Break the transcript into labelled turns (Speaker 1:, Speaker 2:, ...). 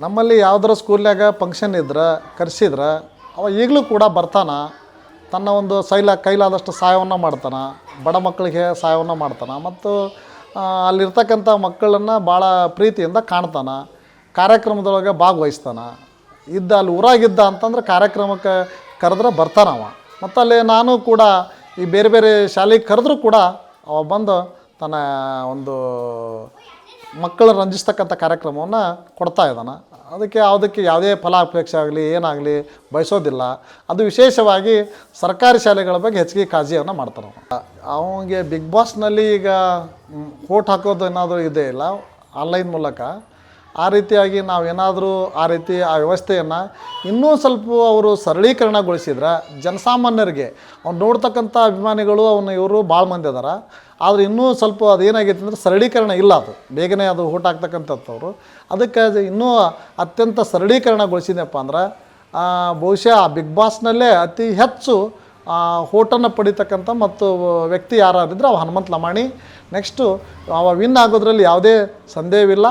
Speaker 1: ನಮ್ಮಲ್ಲಿ ಯಾವ್ದಾರ ಸ್ಕೂಲ್ನಾಗ ಫಂಕ್ಷನ್ ಇದ್ರೆ, ಕರೆಸಿದ್ರೆ, ಅವ ಈಗಲೂ ಕೂಡ ಬರ್ತಾನೆ. ತನ್ನ ಒಂದು ಸೈಲ, ಕೈಲಾದಷ್ಟು ಸಹಾಯವನ್ನು ಮಾಡ್ತಾನೆ. ಬಡ ಮಕ್ಕಳಿಗೆ ಸಹಾಯವನ್ನು ಮಾಡ್ತಾನೆ. ಮತ್ತು ಅಲ್ಲಿರ್ತಕ್ಕಂಥ ಮಕ್ಕಳನ್ನು ಭಾಳ ಪ್ರೀತಿಯಿಂದ ಕಾಣ್ತಾನೆ. ಕಾರ್ಯಕ್ರಮದೊಳಗೆ ಭಾಗವಹಿಸ್ತಾನೆ. ಇದ್ದ, ಅಲ್ಲಿ ಊರಾಗಿದ್ದ ಅಂತಂದ್ರೆ ಕಾರ್ಯಕ್ರಮಕ್ಕೆ ಕರೆದ್ರೆ ಅವ. ಮತ್ತು ಅಲ್ಲಿ ನಾನು ಕೂಡ ಈ ಬೇರೆ ಬೇರೆ ಶಾಲೆಗೆ ಕರೆದ್ರೂ ಕೂಡ ಅವ ಬಂದು ತನ್ನ ಒಂದು ಮಕ್ಕಳು ರಂಜಿಸ್ತಕ್ಕಂಥ ಕಾರ್ಯಕ್ರಮವನ್ನು ಕೊಡ್ತಾ ಇದ್ದಾನೆ. ಅದಕ್ಕೆ ಯಾವುದಕ್ಕೆ ಯಾವುದೇ ಫಲಾಪೇಕ್ಷೆ ಆಗಲಿ, ಏನಾಗಲಿ ಬಯಸೋದಿಲ್ಲ. ಅದು ವಿಶೇಷವಾಗಿ ಸರ್ಕಾರಿ ಶಾಲೆಗಳ ಬಗ್ಗೆ ಹೆಚ್ಚಿಗೆ ಕಾಳಜಿಯನ್ನು ಮಾಡ್ತಾರೆ ಅವನಿಗೆ ಬಿಗ್ ಬಾಸ್ನಲ್ಲಿ ಈಗ ಕೋಟ್ ಹಾಕೋದು ಏನಾದರೂ ಇದೆ ಇಲ್ಲ? ಆನ್ಲೈನ್ ಮೂಲಕ? ಆ ರೀತಿಯಾಗಿ ನಾವು ಏನಾದರೂ ಆ ರೀತಿ ಆ ವ್ಯವಸ್ಥೆಯನ್ನು ಇನ್ನೂ ಸ್ವಲ್ಪ ಅವರು ಸರಳೀಕರಣಗೊಳಿಸಿದ್ರೆ ಜನಸಾಮಾನ್ಯರಿಗೆ ಅವ್ನು ನೋಡ್ತಕ್ಕಂಥ ಅಭಿಮಾನಿಗಳು ಅವನು ಇವರು ಭಾಳ ಮಂದಿ ಅದಾರ. ಆದರೆ ಇನ್ನೂ ಸ್ವಲ್ಪ ಅದೇನಾಗೈತೆ ಅಂದರೆ ಸರಳೀಕರಣ ಇಲ್ಲ ಅದು. ಬೇಗನೆ ಅದು ಊಟ ಆಗ್ತಕ್ಕಂಥದ್ದವರು ಅದಕ್ಕೆ ಇನ್ನೂ ಅತ್ಯಂತ ಸರಳೀಕರಣಗೊಳಿಸಿದೆಪ್ಪ ಅಂದ್ರೆ ಬಹುಶಃ ಆ ಬಿಗ್ ಬಾಸ್ನಲ್ಲೇ ಅತಿ ಹೆಚ್ಚು ಓಟನ್ನು ಪಡಿತಕ್ಕಂಥ ಮತ್ತು ವ್ಯಕ್ತಿ ಯಾರಾದಿದ್ರೆ ಅವ ಹನುಮಂತ ಲಮಾಣಿ. ನೆಕ್ಸ್ಟು, ಅವ ವಿನ್ ಆಗೋದ್ರಲ್ಲಿ ಯಾವುದೇ ಸಂದೇಹವಿಲ್ಲ.